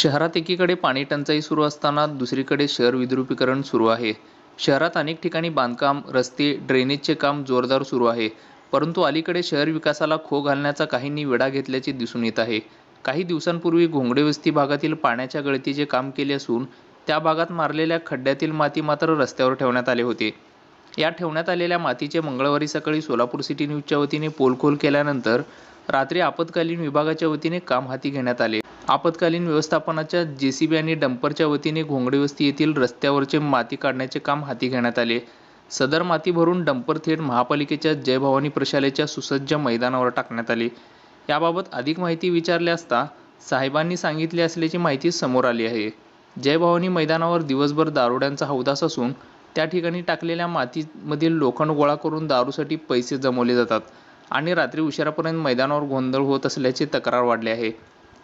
शहरात एकीकडे पाणी टंचाई सुरू असताना दुसरीकडे शहर विद्रुपीकरण सुरू आहे. शहरात अनेक ठिकाणी बांधकाम रस्ते ड्रेनेजचे काम जोरदार सुरू आहे. परंतु अलीकडे शहर विकासाला खो घालण्याचा काहींनी वेढा घेतल्याचे दिसून येत आहे. काही दिवसांपूर्वी घोंगडे वस्ती भागातील पाण्याच्या गळतीचे काम केले असून त्या भागात मारलेल्या खड्ड्यातील माती मात्र रस्त्यावर ठेवण्यात आले होते. या ठेवण्यात आलेल्या मातीचे मंगळवारी सकाळी सोलापूर सिटी न्यूजच्या वतीने पोलखोल केल्यानंतर रात्री आपत्कालीन विभागाच्या वतीने काम हाती घेण्यात आले. आपत्कालीन व्यवस्थापनाच्या जे सी बी आणि डंपरच्या वतीने घोंगडे वस्ती येथील रस्त्यावरचे माती काढण्याचे काम हाती घेण्यात आले. सदर माती भरून डंपर थेट महापालिकेच्या जय भवानी प्रशालेच्या सुसज्ज मैदानावर टाकण्यात आले. याबाबत अधिक माहिती विचारली असता साहेबांनी सांगितले असल्याची माहिती समोर आली आहे. जय भवानी मैदानावर दिवसभर दारुड्यांचा हौदास असून त्या ठिकाणी टाकलेल्या मातीमधील लोखंड गोळा करून दारूसाठी पैसे जमवले जातात आणि रात्री उशिरापर्यंत मैदानावर गोंधळ होत असल्याची तक्रार वाढली आहे.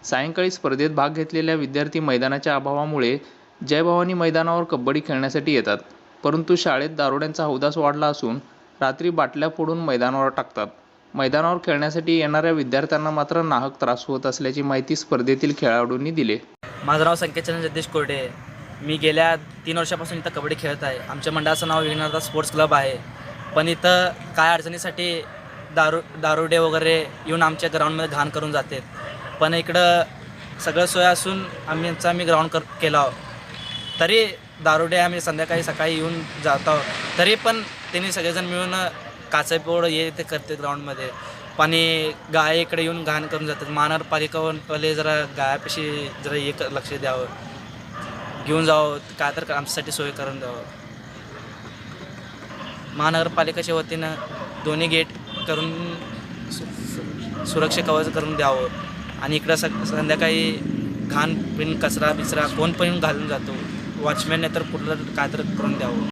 सायंकाळी स्पर्धेत भाग घेतलेल्या विद्यार्थी मैदानाच्या अभावामुळे जयभवानी मैदानावर कबड्डी खेळण्यासाठी येतात. परंतु शाळेत दारुड्यांचा हौदास वाढला असून रात्री बाटल्या फोडून मैदानावर टाकतात. मैदानावर खेळण्यासाठी येणाऱ्या विद्यार्थ्यांना मात्र नाहक त्रास होत असल्याची माहिती स्पर्धेतील खेळाडूंनी दिली. माझं नाव संकेतचंद्र जगदीश कोरडे. आहे मी गेल्या तीन वर्षापासून इथं कबड्डी खेळत आहे. आमच्या मंडळाचं नाव विघ्नहर्ता स्पोर्ट्स क्लब आहे. पण इथं काय अडचणीसाठी दारू दारुडे वगैरे येऊन आमच्या ग्राउंडमध्ये घाण करून जातात. पण इकडं सगळं सोय असून आम्ही आमचा आम्ही ग्राउंड कर केला तरी दारुडे आम्ही संध्याकाळी सकाळी येऊन जात आहोत. तरी पण त्यांनी सगळेजण मिळून काचेपोड ये ते करते ग्राउंडमध्ये पाणी गाय इकडे येऊन घाण करून जातात. महानगरपालिकावाले जरा गायापाशी जरा एक लक्ष द्यावं. घेऊन जावं. काय तर आमच्यासाठी सोय करून द्यावं. महानगरपालिकेच्या वतीनं दोन्ही गेट करून सु- सु- सुरक्षा कवच करून द्यावं. आणि इकडं सग संध्याकाळी घाण पिण कचरा बिचरा कोण पण घालून जातो. वॉचमॅनने तर कुठलं काय तर करून द्यावं.